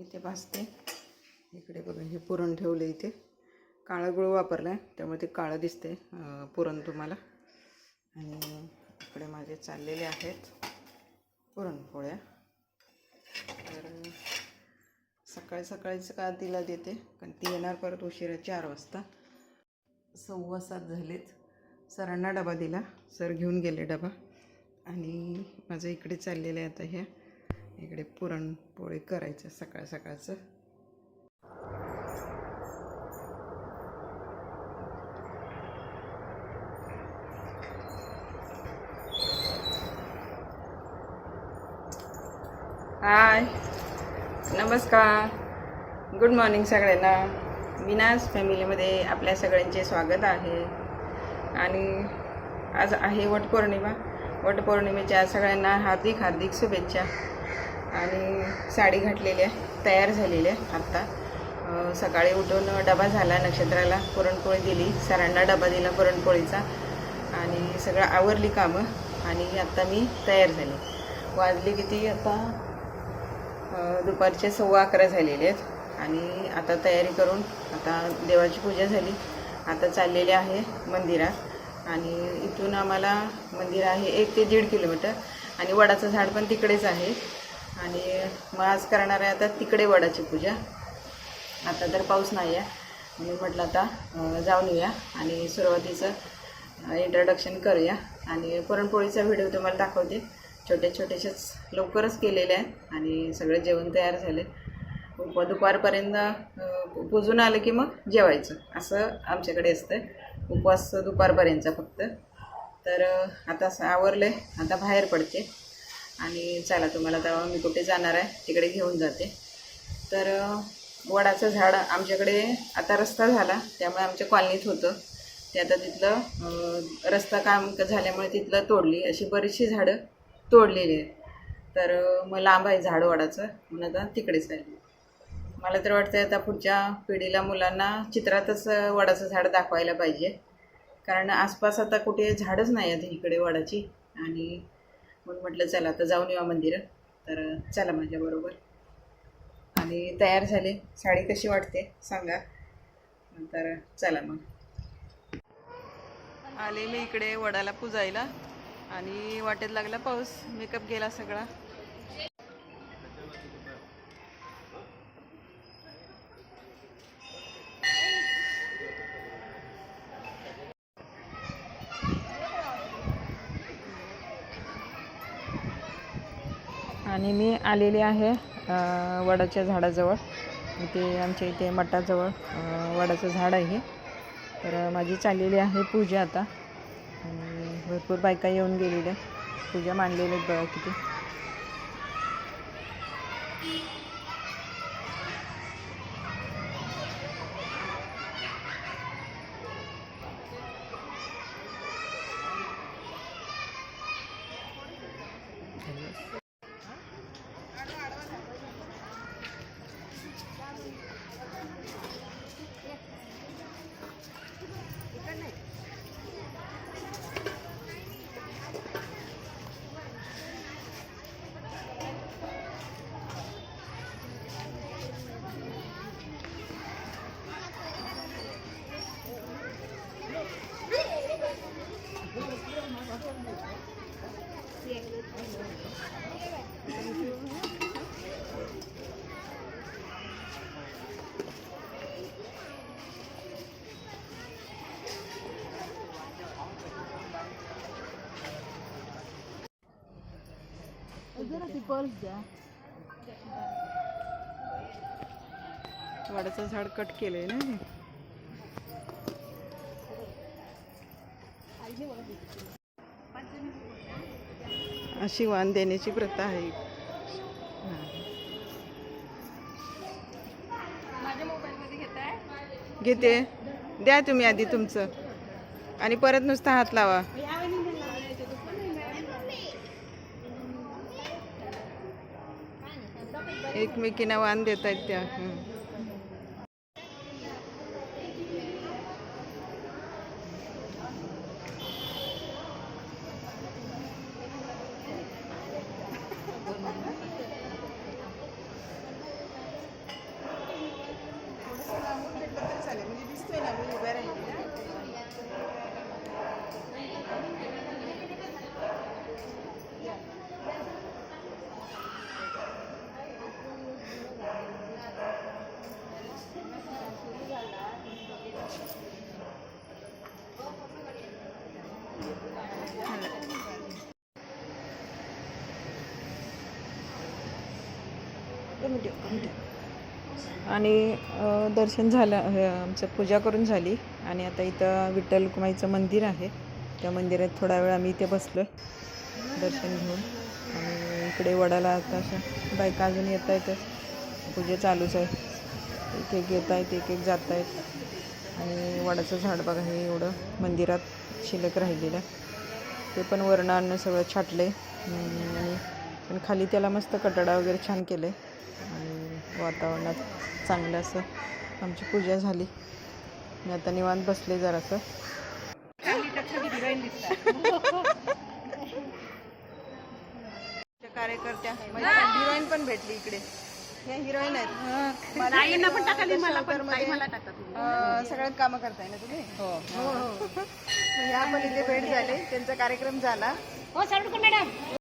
इथे भाजते. इकडे बघा हे पुरण ठेवलं इथे. काळं गुळ वापरलं आहे त्यामुळे ते काळं दिसते पुरण तुम्हाला. आणि इकडे माझे चाललेले आहेत पुरणपोळ्या. तर सकाळी सकाळीच का तिला देते कारण ती येणार परत उशिरा चार वाजता. सव्वा सात झालेत. सरांना डबा दिला सर घेऊन गेले डबा. आणि माझं इकडे चाललेलं आहे आता ह्या इकडे पुरणपोळी करायचं सकाळ सकाळचं. हाय नमस्कार. गुड मॉर्निंग सगळ्यांना. विनाश फॅमिलीमध्ये आपल्या सगळ्यांचे स्वागत आहे. आणि आज आहे वटपौर्णिमा. वटपौर्णिमेच्या सगळ्यांना हार्दिक हार्दिक शुभेच्छा. आणि साडी घातलेली आहे तयार झालेली आहे आत्ता सकाळी उठून डबा झाला नक्षत्राला पुरणपोळी दिली सरांना डबा दिला पुरणपोळीचा. आणि सगळं आवरली कामं आणि आत्ता मी तयार झाले. वाजली किती आता? दुपारचे सव्वा अकरा झालेले आहेत. आणि आता तयारी करून आता देवाची पूजा झाली. आता चाललेले आहे मंदिरात. आणि इथून आम्हाला मंदिर आहे एक ते दीड किलोमीटर. आणि वडाचं झाड पण तिकडेच आहे. आणि मग आज करणार आहे आता तिकडे वडाची पूजा. आता तर पाऊस नाही आहे म्हणून म्हटलं आता जाऊन येऊया आणि सुरुवातीचं इंट्रोडक्शन करूया. आणि पुरणपोळीचा व्हिडिओ तुम्हाला दाखवते. छोटे छोटेसेच लवकरच केलेले आहे आणि सगळं जेवण तयार झाले उप दुपारपर्यंत पुजून आलं की मग जेवायचं. असं आमच्याकडे असतं. उपवास दुपारपर्यंतचा फक्त. तर आता स- आवरलं आहे आता बाहेर पडते. आणि चला तुम्हाला तेव्हा मी कुठे जाणार आहे तिकडे घेऊन जाते. तर वडाचं झाड आमच्याकडे आता रस्ता झाला त्यामुळे आमच्या कॉलनीत होतं. ते आता तिथलं रस्ता काम झाल्यामुळे तिथलं तोडली अशी बरीचशी झाडं तोडलेली आहेत. तर मग लांब आहे झाड वडाचं म्हणून आता तिकडेच आहे मला तर वाटतं आता पुढच्या पिढीला मुलांना चित्रातच वडाचं झाड दाखवायला पाहिजे. कारण आसपास आता कुठे झाडच नाही आहेत इकडे वडाची. आणि म्हणून म्हटलं चला आता जाऊन येऊ मंदिरात. तर चला माझ्याबरोबर आणि तयार झाले. साडी कशी वाटते सांगा. तर चला मग. आले मी इकडे वडाला पुजायला. आणि वाटेत लागला पाऊस. मेकअप गेला सगळा. आणि मी आलेले आहे वडाच्या झाडाजवळ. इथे आमच्या इथे मठाजवळ वडाचं झाड आहे तर माझी चाललेली आहे पूजा आता. आणि भरपूर बायका येऊन गेलेल्या पूजा मांडलेल्या आहेत बघा किती. वडाचं झाड कट केलंय ना हे. अशी वाण देण्याची प्रथा आहे. घेते. द्या तुम्ही आधी तुमचं. आणि परत नुसता हात लावा. एकमेकींना वाण देत आहेत त्या हं. आणि दर्शन झालं हे, आमचं पूजा करून झाली. आणि आता इथं विठ्ठल कुमाईचं मंदिर आहे. त्या मंदिरात थोडा वेळ आम्ही इथे बसलो दर्शन घेऊन. आणि इकडे वडाला आता अशा बायका अजून येत आहेत पूजा चालूच आहे. एक एक येत आहेत एक एक जात आहेत आणि वडाचं झाड बघा हे एवढं मंदिरात शिल्लक राहिलेलं ते पण वर्ण अन्न सगळं छाटलं आहे आणि पण खाली त्याला मस्त कटडा वगैरे छान केलं आहे आणि वातावरणात चांगलं असं आमची पूजा झाली. मी आता निवांत बसले जरासं. कार्यकर्त्या हिरोईन पण भेटली इकडे. ह्या हिरोईन आहेत. सगळ्यात कामं करताय ना तुम्ही? हो. ह्या पण इथे भेट झाली. त्यांचा कार्यक्रम झाला. हो मॅडम.